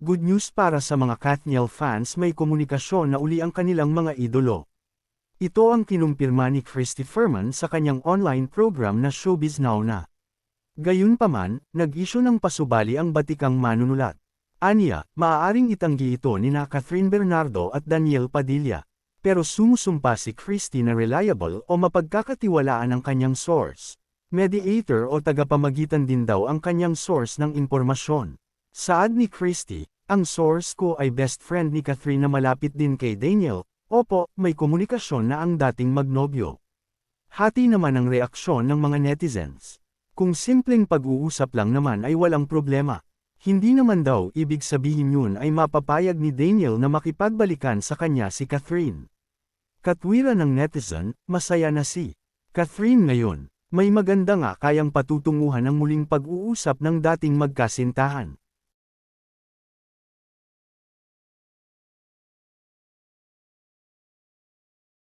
Good news para sa mga Kathniel fans may komunikasyon na uli ang kanilang mga idolo. Ito ang kinumpirma ni Christy Furman sa kanyang online program na Showbiz Now na. Gayunpaman, nag-isyo ng pasubali ang batikang manunulat. Anya, maaaring itanggi ito ni na Catherine Bernardo at Daniel Padilla. Pero sumusumpa si Christy na reliable o mapagkakatiwalaan ang kanyang source. Mediator o tagapamagitan din daw ang kanyang source ng impormasyon. Saad ni Christy, ang source ko ay best friend ni Catherine na malapit din kay Daniel, opo, may komunikasyon na ang dating magnobyo. Hati naman ang reaksyon ng mga netizens. Kung simpleng pag-uusap lang naman ay walang problema. Hindi naman daw ibig sabihin yun ay mapapayag ni Daniel na makipagbalikan sa kanya si Catherine. Katwiran ng netizen, masaya na si Catherine ngayon. May maganda nga kayang patutunguhan ang muling pag-uusap ng dating magkasintahan.